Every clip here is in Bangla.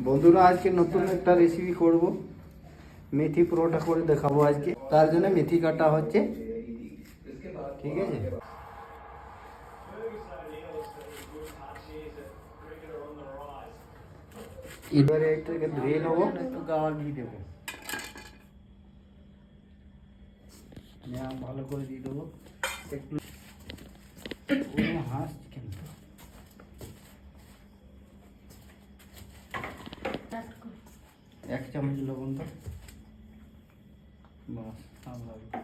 বন্ধুরা, আজকে নতুন একটা রেসিপি করব। মেথি পরোটা করে দেখাবো আজকে। তার জন্য মেথি কাটা হচ্ছে। ঠিক আছে? এবারে এটাকে ধুয়ে নেব। একটু গাওয়া দিয়ে দেবো। নেওয়া ভালো করে দিয়ে দেবো। একটু ও হাসছে কেন এক চামচ লবণ তো বাস আর লাগবে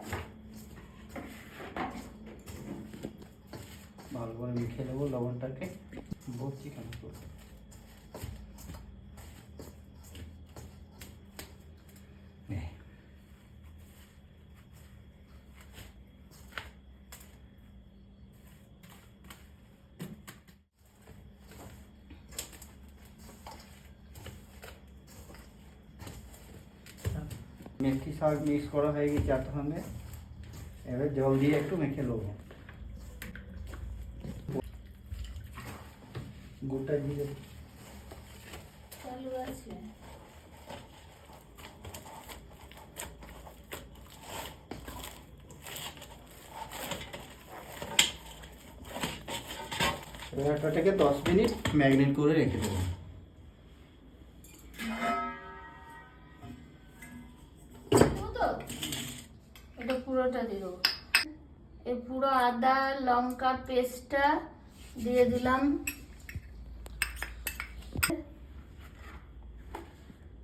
ভালো করে মিশিয়ে নেব লবণটাকে। বসছি কেন মেথি শাক মিক্স করা হয়ে গেছে চারটার সঙ্গে এবার জল দিয়ে একটু মেখে নেব। গোটা জিরে চালু আছে এবার এটাকে দশ মিনিট ম্যাগনেট করে রেখে দেবো দেবো। পুরোটা দিয়ে দেবো। এই পুরো আদা, লঙ্কা পেস্টটা দিয়ে দিলাম।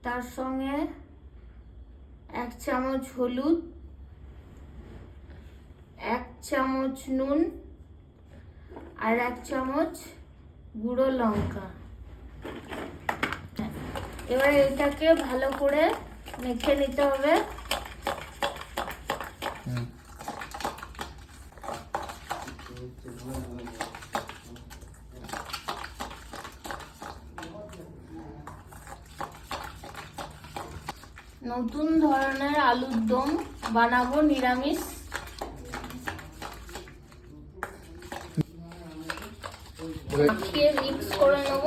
তার সঙ্গে এক চামচ হলুদ, এক চামচ নুন আর এক চামচ গুঁড়ো লঙ্কা। এবার এটাকে ভালো করে মেখে নিতে হবে। নতুন ধরনের আলুর দম বানাবো নিরামিষ। মাখিয়ে মিক্স করে নেব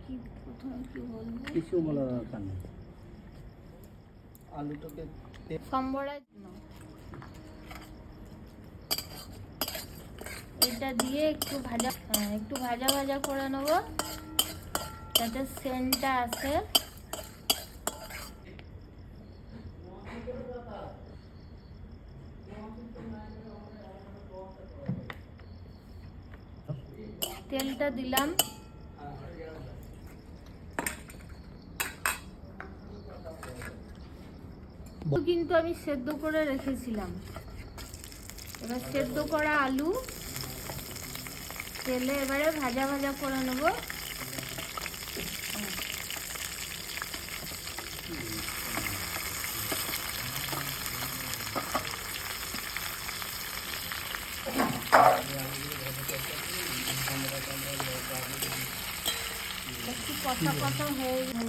কি প্রথমে কি বলব কিছু বলা দরকার নেই। আলুটাকে এটা দিয়ে একটু ভাজা হ্যাঁ, একটু ভাজা ভাজা করে নেব যাতে সেন্টটা আসে। তেলটা দিলাম। কিন্তু আমি সেদ্ধ করে রেখেছিলাম। এবার সেদ্ধ করা আলু, তেলে এবারে ভাজা ভাজা করে নেব। একটু কষা হয়ে গেল।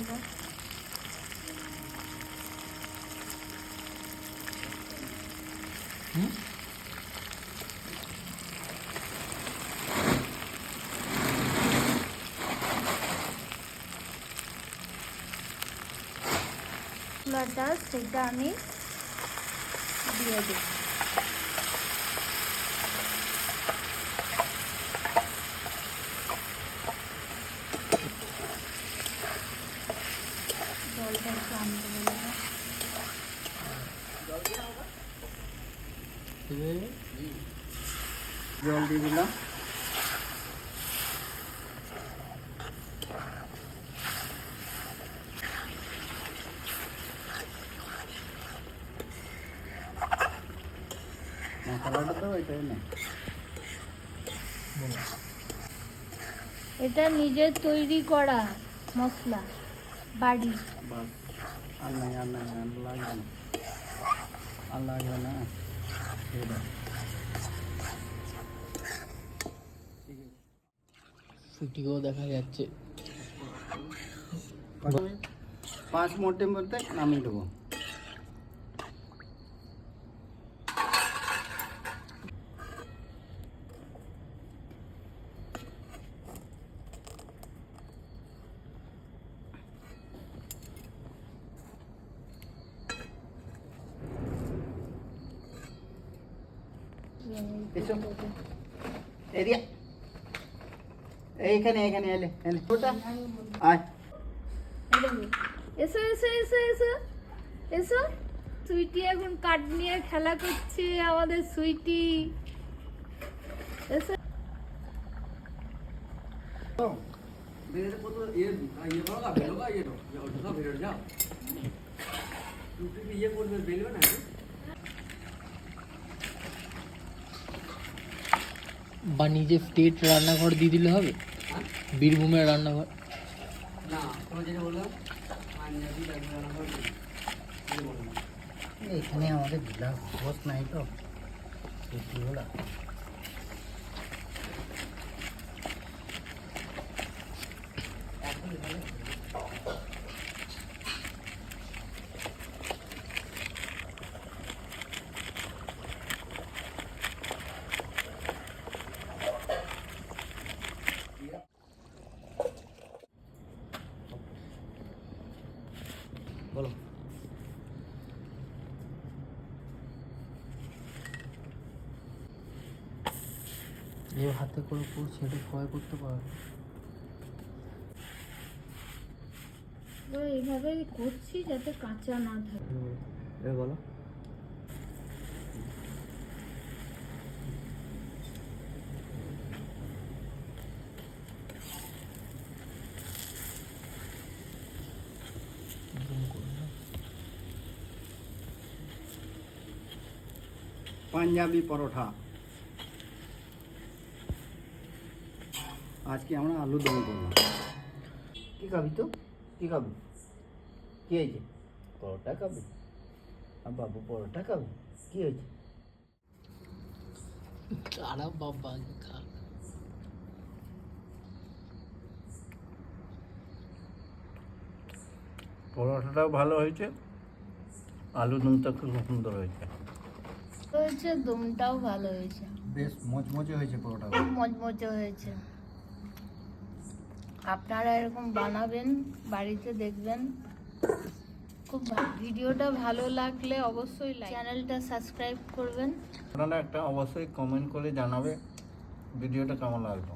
মশলাটা সেটা আমি দিয়ে দিই জল দিয়ে দিলাম। মশলাটা তো এটাই না এটা নিজের তৈরি করা মশলা বাড়ি। আর নাই আর নাই আর লাগবে না। আর লাগবে না। দেখা যাচ্ছে। পাঁচ মিনিটের মধ্যে নামিয়ে দেবো। এসো এরিয়া এইখানে এখানে এলে এলে ওটা আয় এসো এসো এসো এসো। এসো। সুইটি এখন কাঠ নিয়ে খেলা করছে আমাদের সুইটি। এসো। বা নিজে স্টেট রান্নাঘর দিয়ে দিলে হবে? বীরভূমের রান্নাঘর? এখানে আমাদের বিলাস বস নাই তো। বলো। যে হাতে করে করছে এটা সবাই করতে পারবে এইভাবে করছি যাতে কাঁচা না থাকে। এবার বলো। পাঞ্জাবি পরোটা। আজকে আমরা আলু দম করলাম। কি খাবি তো? কি খাবি? কি হয়েছে? পরোটা খাবি? আর বাবু পরোটা খাবি? কি হয়েছে? তারা বাবা খা পরোটাটাও ভালো হয়েছে আলু দমটা খুব সুন্দর হয়েছে। হয়েছে দমটাও ভালো হয়েছে। বেশ মচমচে হয়েছে পরোটা। মজমজে হয়েছে। আপনারা এরকম বানাবেন বাড়িতে দেখবেন। খুব ভিডিওটা ভালো লাগলে অবশ্যই চ্যানেলটা সাবস্ক্রাইব করবেন। আপনারা একটা অবশ্যই কমেন্ট করে জানাবে ভিডিওটা কেমন লাগল।